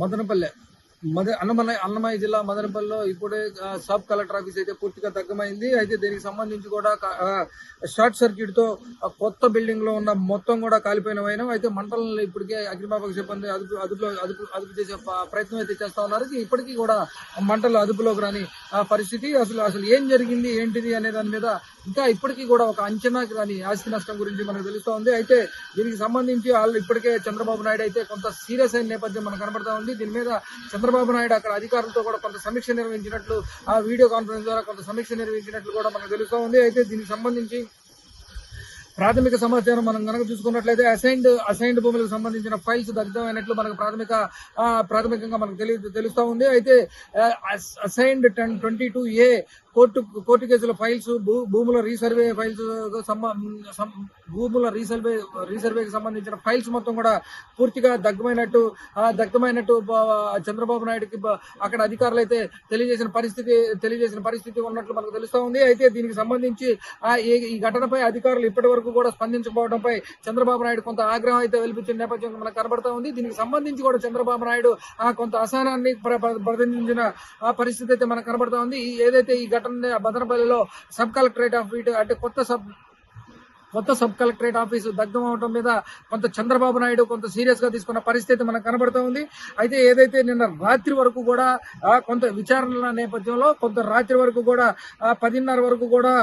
మదనపల్లె. మద అన్నమయ్య అన్నమయ్య జిల్లా మదనపల్లిలో ఇప్పుడే సబ్ కలెక్టర్ ఆఫీస్ అయితే పూర్తిగా దగ్గమైంది. అయితే దీనికి సంబంధించి కూడా షార్ట్ సర్క్యూట్తో కొత్త బిల్డింగ్లో ఉన్న మొత్తం కూడా కాలిపోయినవైనా అయితే మంటలను ఇప్పటికే అగ్నిమాపక సిబ్బంది అదుపు అదుపులో అదుపు అదుపు చేసే ప్రయత్నం అయితే చేస్తా ఉన్నారు. ఇప్పటికీ కూడా మంటలు అదుపులోకి రాని ఆ పరిస్థితి. అసలు అసలు ఏం జరిగింది ఏంటిది అనే దాని మీద ఇంకా ఇప్పటికీ కూడా ఒక అంచనాకి రాని ఆస్తి నష్టం గురించి మనకు తెలుస్తూ ఉంది అయితే దీనికి సంబంధించి వాళ్ళు ఇప్పటికే చంద్రబాబు నాయుడు అయితే కొంత సీరియస్ అయిన నేపథ్యం మనకు కనబడతా ఉంది. దీని మీద చంద్రబాబు నాయుడు అక్కడ అధికారులతో కూడా కొంత సమీక్ష నిర్వహించినట్లు ఆ వీడియో కాన్ఫరెన్స్ ద్వారా కొంత సమీక్ష నిర్వహించినట్లు కూడా మనకు తెలుస్తూ ఉంది అయితే దీనికి సంబంధించి ప్రాథమిక సమాచారం మనం కనుక చూసుకున్నట్లయితే అసైన్డ్ అసైన్డ్ భూములకు సంబంధించిన ఫైల్స్ దగ్ధమైనట్లు మనకు ప్రాథమిక ఆ, ప్రాథమికంగా మనకు తెలి తెలుస్తూ ఉంది. అయితే assigned ten twenty two A court court కేసుల ఫైల్స్ భూ భూముల రీసర్వే ఫైల్స్ భూముల రీసర్వే రీసర్వేకి సంబంధించిన ఫైల్స్ మొత్తం కూడా పూర్తిగా దగ్ధమైనట్టు దగ్గమైనట్టు దగ్ధమైనట్టు చంద్రబాబు నాయుడుకి అక్కడ అధికారులు అయితే తెలియజేసిన పరిస్థితి తెలియజేసిన పరిస్థితి ఉన్నట్లు మనకు తెలుస్తూ ఉంది. అయితే దీనికి సంబంధించి ఈ ఈ ఘటనపై అధికారులు ఇప్పటి వరకు కూడా స్పందించకపోవడంపై చంద్రబాబు నాయుడు కొంత ఆగ్రహం అయితే వెలిపించిన నేపథ్యం మనకు కనబడతా ఉంది. దీనికి సంబంధించి కూడా చంద్రబాబు నాయుడు ఆ కొంత అసహనాన్ని ప్ర- ప్రదర్శించిన ఆ పరిస్థితి అయితే మనకు కనబడతా ఉంది. ఏదైతే ఈ ఘటన భద్రపల్లిలో సబ్ కలెక్టరేట్ ఆఫ్ అంటే కొత్త సబ్ కొత్త సబ్ కలెక్టరేట్ ఆఫీసు దగ్ధం అవడం మీద కొంత చంద్రబాబు నాయుడు కొంత సీరియస్గా తీసుకున్న పరిస్థితి మనకు కనబడుతూ ఉంది. అయితే ఏదైతే నిన్న రాత్రి వరకు కూడా కొంత విచారణల నేపథ్యంలో కొంత రాత్రి వరకు కూడా పదిన్నర వరకు కూడా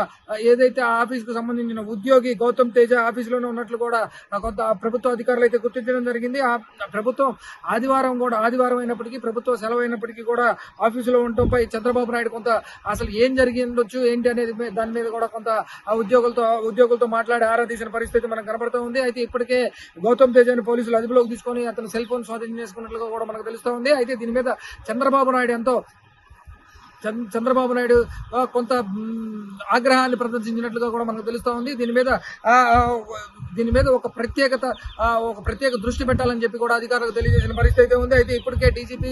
ఏదైతే ఆ ఆఫీసుకు సంబంధించిన ఉద్యోగి గౌతమ్ తేజ ఆఫీసులోనే ఉన్నట్లు కూడా కొంత ప్రభుత్వ అధికారులు అయితే గుర్తించడం జరిగింది. ఆ ప్రభుత్వం ఆదివారం కూడా ఆదివారం అయినప్పటికీ ప్రభుత్వ సెలవు అయినప్పటికీ కూడా ఆఫీసులో ఉండటంపై చంద్రబాబు నాయుడు కొంత అసలు ఏం జరిగి ఉండొచ్చు ఏంటి అనేది దాని మీద కూడా కొంత ఆ ఉద్యోగులతో ఉద్యోగులతో మాట్లాడి ఆరా తీసిన పరిస్థితి మనకు కనబడుతూ ఉంది. అయితే ఇప్పటికే గౌతమ్ తేజని పోలీసులు అదుపులోకి తీసుకొని అతను సెల్ ఫోన్ స్వాధీనం చేసుకున్నట్లుగా కూడా మనకు తెలుస్తూ ఉంది. అయితే దీని మీద చంద్రబాబు నాయుడు ఎంతో చంద్రబాబు నాయుడు కొంత ఆగ్రహాన్ని ప్రదర్శించినట్లుగా కూడా మనకు తెలుస్తూ ఉంది. దీని మీద దీని మీద ఒక ప్రత్యేకత ఒక ప్రత్యేక దృష్టి పెట్టాలని చెప్పి కూడా అధికారులకు తెలియజేసిన పరిస్థితి అయితే ఉంది. అయితే ఇప్పటికే డీజీపీ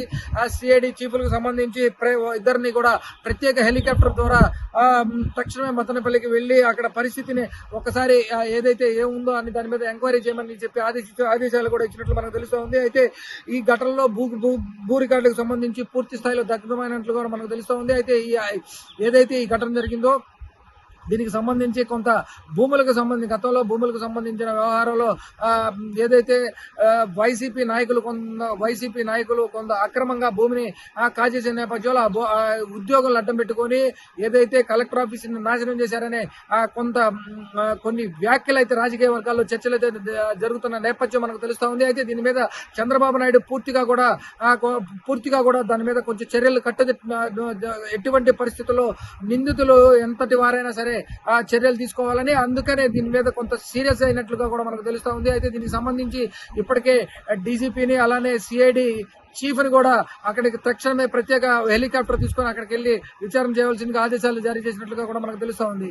సిఐడి చీఫ్లకు సంబంధించి ప్ర- ఇద్దరిని కూడా ప్రత్యేక హెలికాప్టర్ ద్వారా తక్షణమే మతనపల్లికి వెళ్ళి అక్కడ పరిస్థితిని ఒకసారి ఏదైతే ఏముందో అని దాని మీద ఎంక్వైరీ చేయమని చెప్పి ఆదేశి ఆదేశాలు కూడా ఇచ్చినట్లు మనకు తెలుస్తూ ఉంది. అయితే ఈ ఘటనలో భూ భూ భూ రికార్డులకు సంబంధించి పూర్తి స్థాయిలో దగ్ధమైనట్లు కూడా మనకు తెలుస్తూ ఉంది అయితే ఈ ఏదైతే ఈ ఘటన జరిగిందో దీనికి సంబంధించి కొంత భూములకు సంబంధించి గతంలో భూములకు సంబంధించిన వ్యవహారంలో ఆ, ఏదైతే వైసీపీ నాయకులు కొంత వైసీపీ నాయకులు కొంత అక్రమంగా భూమిని కాజేసిన నేపథ్యంలో ఉద్యోగులు ఉద్యోగులను అడ్డం పెట్టుకొని ఏదైతే కలెక్టర్ ఆఫీస్ నాశనం చేశారనే ఆ, కొంత కొన్ని వ్యాఖ్యలు అయితే రాజకీయ వర్గాల్లో చర్చలు అయితే జరుగుతున్న నేపథ్యం మనకు తెలుస్తూ ఉంది. అయితే దీని మీద చంద్రబాబు నాయుడు పూర్తిగా కూడా పూర్తిగా కూడా దాని మీద కొంచెం చర్యలు కట్టదిట్టిన ఎటువంటి పరిస్థితుల్లో నిందితులు ఎంతటి వారైనా సరే ఆ చర్యలు తీసుకోవాలని అందుకనే దీని మీద కొంత సీరియస్ అయినట్లుగా కూడా మనకు తెలుస్తా ఉంది. అయితే దీనికి సంబంధించి ఇప్పటికే డీజీపీని అలానే సిఐడి చీఫ్ని కూడా అక్కడికి తక్షణమే ప్రత్యేక హెలికాప్టర్ తీసుకొని అక్కడికి వెళ్ళి విచారణ చేయవలసిందిగా ఆదేశాలు జారీ చేసినట్లుగా కూడా మనకు తెలుస్తా ఉంది.